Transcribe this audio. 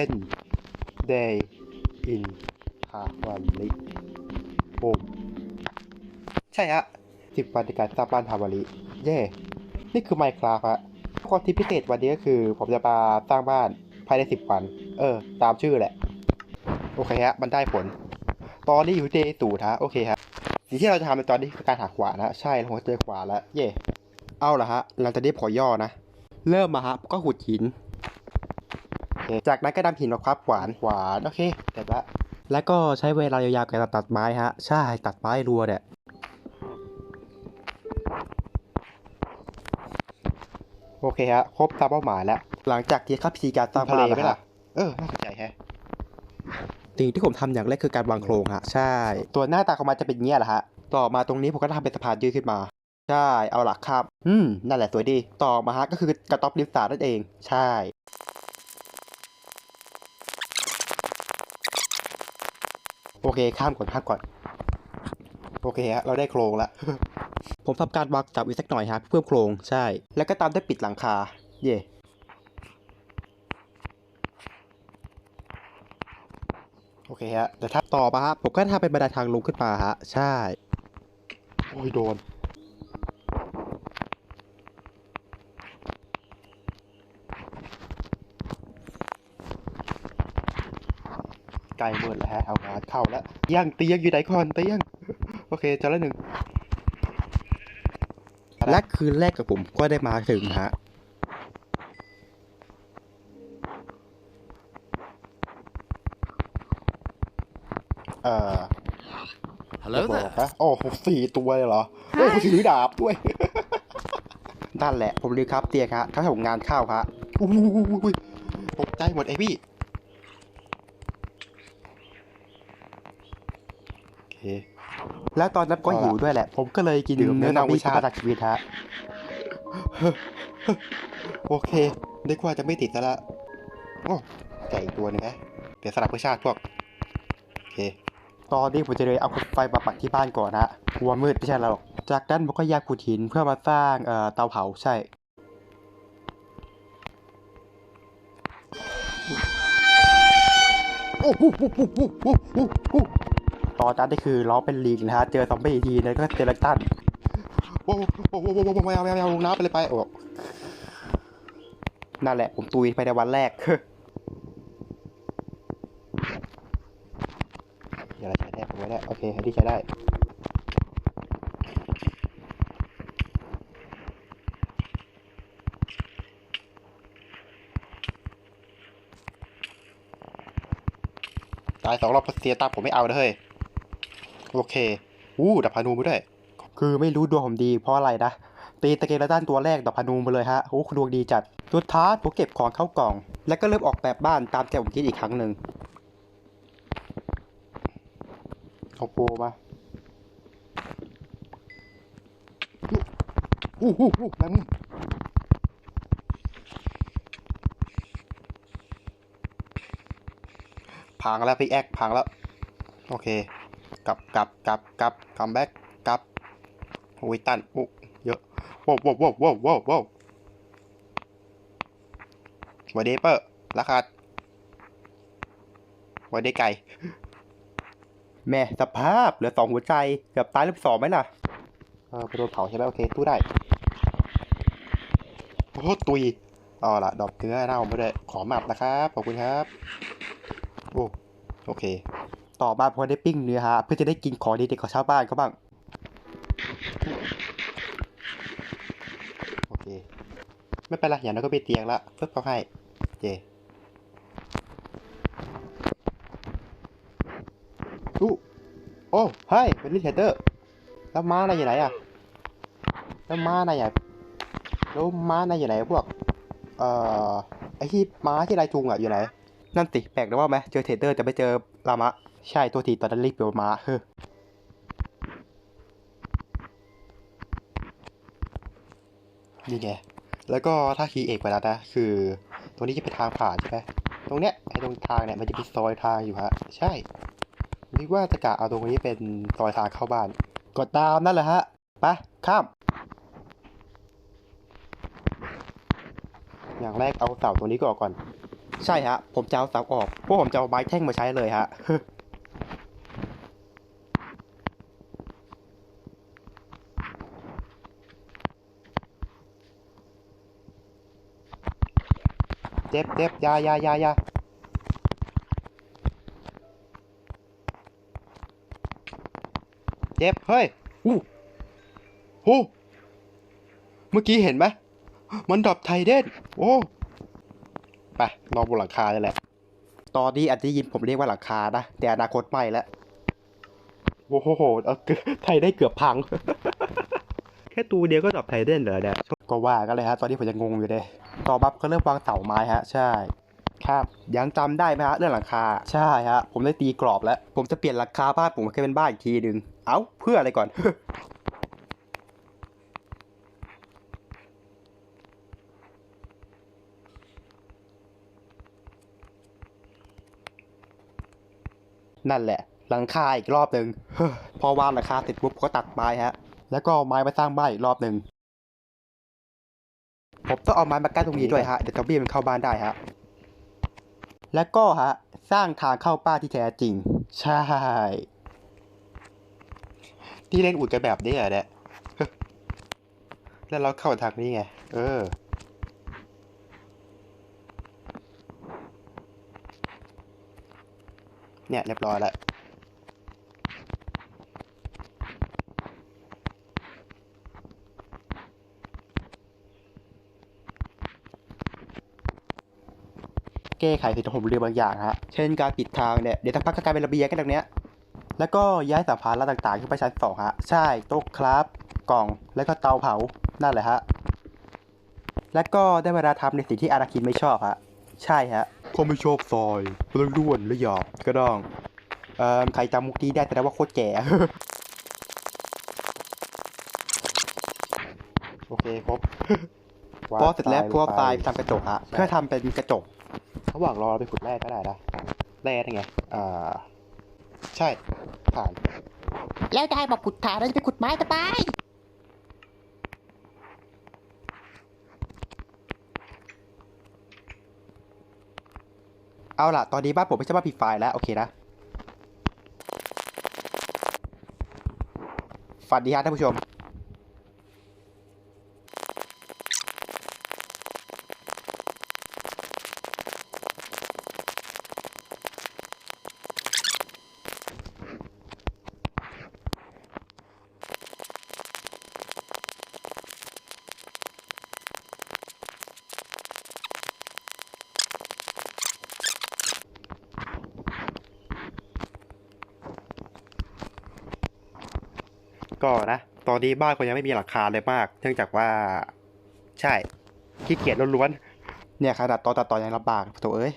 10 day in ฮาวาลิโอมใช่ฮะสิบวันในการสร้างบ้านฮาวาลิเย่นี่คือ Minecraft ฮะข้อที่พิเศษวันนี้ก็คือ ผมจะมาสร้างบ้านภายในสิบวัน เออ ตามชื่อแหละ โอเคฮะ มันได้ผล ตอนนี้อยู่ที่ day ศูนย์ฮะ โอเคฮะสิ่งที่เราจะทำในตอนนี้คือการหาขวานะ ใช่ผมเจอขวานแล้ว เย่เอาละฮะหลังจากนี้ขอย่อนะ เริ่มมาฮะ ก็ขุดหิน จากนั้นก็นำหินมาควับขวานขวานโอเคเสร็จละแล้วก็ใช้เวลายาวๆกับการตัดไม้ฮะใช่ตัดไม้รัวเนี่ยโอเคฮะครบตามเป้าหมายแล้ว หลังจากที่ครับพิธีการสร้างบ้านแล้วฮะเออน่าสนใจแฮะสิ่งที่ผมทำอย่างแรกคือการวางโครงฮะใช่ ตัวหน้าตาของมันจะเป็นอย่างเงี้ยแหละฮะต่อมาตรงนี้ผมก็ทำเป็นสะพานยืดขึ้นมาใช่เอาหลักครับ อืมนั่นแหละสวยดี ต่อมาฮะก็คือกระต๊อบริมสระนั่นเอง ใช่ โอเคข้ามก่อนข้ามก่อน โอเคฮะเราได้โครงแล้วผมทำการวางจับอีกสักหน่อยฮะเพิ่มโครงใช่ แล้วก็ตามด้วยปิดหลังคา เย่โอเคฮะแต่ถ้าต่อมาฮะผมก็ทำเป็นบันไดทางลงขึ้นมาฮะใช่ โอ้ยโดน กลหมดแล้วฮะเอางานเข้าแล้วเตียังเตียงอยู่ไหนก่อนเตียงโอเคเจอแล้วหนึ่งและคืนแรกกับผมก็ได้มาถึงฮะเอ่อ Hello จะบอก there. นะโอ้โหสี่ตัวเลยเหรอโอ้โหถือดาบด้วยนั่นแหละ ผมรีครับเตียงฮะถ้าผมงานเข้าฮะอุ้ยตกใจหมดไอพี่ โอเค แล้วตอนนั้นก็หิวด้วยแหละ ผมก็เลยกินดื่มเนื้อเนื้อนาวิชานาวิชาจากชีวิตฮะโอเคนึกว่าจะไม่ติดซะละโอ้ไก่อีกตัวหนึงฮะเดี๋ยวสลับเพื่อชาติพวก โอเค ตอนนี้ผมจะเลยเอาไฟมาปักที่บ้านก่อนฮะกลัวมืดไม่ใช่หรอก จากนั้นผมก็แยกขุดหินเพื่อมาสร้างเอ่อเตาเผาใช่โอ้โหโอ้โหโอ้โหโอ้โหตอนนั้นนี่คือล้อเป็นลิงนะฮะ เจอซอมบี้ทีนึงก็เจอลักตันโอ้โหโอ้โหโอ้โหไม่เอาไม่เอาไม่เอาลงน้ำไปเลยไปโอ้นั่นแหละ ผมตุยไปในวันแรกเดี๋ยวเราใช้ได้ผมไว้ได้ โอเคให้ที่ใช้ได้ตายสองรอบเพราะเสียตาผมไม่เอานะเฮ้ย โอเคอู้ดับพานูมาด้วย คือไม่รู้ดวงผมดีเพราะอะไรนะ ตีตะเกียงระด้านตัวแรกดับพานูมาเลยฮะโอ้ดวงดีจัดสุดท้ายผมเก็บของเข้ากล่อง แล้วก็เริ่มออกแบบบ้านตามใจผมคิดอีกครั้งหนึ่งเอาโปมาอู้หูหูแมงมุมพังแล้วพี่แอคพังแล้ว โอเค กลับกลับกลับกลับคัมแบ็กกลับโอ้ยตันโอ้เยอะว้าวว้าวว้าวว้าวว้าวว้าววันเดเปอร์ราคาวันเดไก่แม่สภาพเหลือสองหัวใจเกือบตายรอบสองไหมล่ะเออไปโดนเผาใช่ไหมโอเคตู้ได้โอ้ตุยเอ๋อละดอกเนื้อเน่าไม่ได้ขอหมับนะครับ ขอบคุณครับ โอ้โอเค ต่อมาพอได้ปิ้งเนื้อฮะเพื่อจะได้กินของดีๆของชาวบ้านเขาบ้างโอเคไม่เป็นไรอย่างนั้นก็ไปเตียงละเพิ่มเขาให้เจอู้โอ้เฮ้ยเป็นลิเทเตอร์ แล้วม้านายอยู่ไหนอะแล้วม้านายอยู่แล้วม้านายอยู่ไหนพวก เอ่อไอที่ม้าที่ลายจุงอะอยู่ไหนนั่นสิแปลกนะว่าไหมเจอเทเตอร์แต่ไม่เจอ ลามะ ใช่ตัวทีตอนนั้นรีบเปลวมาเฮ้อนี่ไง แล้วก็ถ้าคีย์เอกไปแล้วนะ คือ ตรงนี้จะเป็นทางผ่านใช่ไหมตรงเนี้ยไอ้ตรงทางเนี่ยมันจะมีซอยทางอยู่ฮะ ใช่นึกว่าจะกะเอาตรงนี้เป็นซอยทางเข้าบ้าน กดดาวนั่นแหละฮะ ไป ข้าม อย่างแรกเอาเสาตรงนี้ก่อนก่อน ใช่ฮะ ผมจะเอาเสาออกเพราะผมจะเอาไม้แท่งมาใช้เลยฮะเจ็บเจ็บอยาอยาอยาอยาเจ็บ เฮ้ยอู้โอ้เมื่อกี้เห็นไหม มันดรอปไทเดนโอ้ ไปนอนบนหลังคาเลยแหละ ตอนนี้อาจจะได้ยินผมเรียกว่าหลังคานะ แต่อนาคตไม่แล้วโอ้โหเอาเกือบไทยได้เกือบพัง แค่ตัวเดียวก็ดรอปไทเดนเหรอเนี่ย ก็ว่ากันเลยฮะ ตอนนี้ผมยังงงอยู่เลย ต่อมาก็เริ่มวางเสาไม้ฮะ ใช่ ครับยังจำได้ไหมฮะเรื่องหลังคา ใช่ฮะ ผมได้ตีกรอบแล้ว ผมจะเปลี่ยนหลังคาบ้านผมให้เป็นบ้านอีกทีหนึ่ง เอ้า เพื่ออะไรก่อน นั่นแหละ หลังคาอีกรอบหนึ่งพอวางหลังคาเสร็จปุ๊บก็ตัดไม้ฮะ แล้วก็เอาไม้มาสร้างบ้านอีกรอบหนึ่งผมต้องเอาไม้มากั้นตรงนี้ด้วยฮะเดี๋ยวซอมบี้มันเข้าบ้านได้ฮะแล้วก็ฮะสร้างทางเข้าบ้าที่แท้จริง ใช่ ที่เล่นอุดกันแบบนี้เหรอเนี่ยแล้วเราเข้าทางนี้ไง เออ เนี่ยเรียบร้อยแล้วแก้ไขสิ่งที่ผมลืมบางอย่างฮะ เช่นการปิดทางเนี่ย เดี๋ยวสักพักก็กลายเป็นระเบียงกันตรงเนี้ย แล้วก็ย้ายสัมภาระต่างๆ ขึ้นไปชั้นสองฮะ ใช่ โต๊ะครับ กล่อง แล้วก็เตาเผา นั่นแหละฮะ แล้วก็ได้เวลาทำในสิ่งที่อาราคินไม่ชอบฮะ ใช่ฮะเขาไม่ชอบซอยเรื่องด้วนและหยาบก็ต้องเอ่อใครจำมุกนี้ได้แต่ว่าโคตรแก่ โอเคครบพอเสร็จแล้วพวกทรายไปทำกระจกฮะเพื่อทำเป็นกระจกระหว่างรอเราไปขุดแร่ก็ได้นะแร่ได้ไงอ่าใช่ผ่าน แล้วได้บอกขุดถ่านเราจะไปขุดไม้กันไป เอาล่ะ ตอนนี้บ้านผมไม่ใช่บ้านผิดไฟแล้ว โอเคนะ ฝันดีฮะท่านผู้ชม ก็นะ ตอนนี้บ้านคนยังไม่มีหลังคาเลยมาก เนื่องจากว่า ใช่ขี้เกียจล้วนๆเนี่ยขนาดตอนตัดต่อยังลำบากโถเอ้ย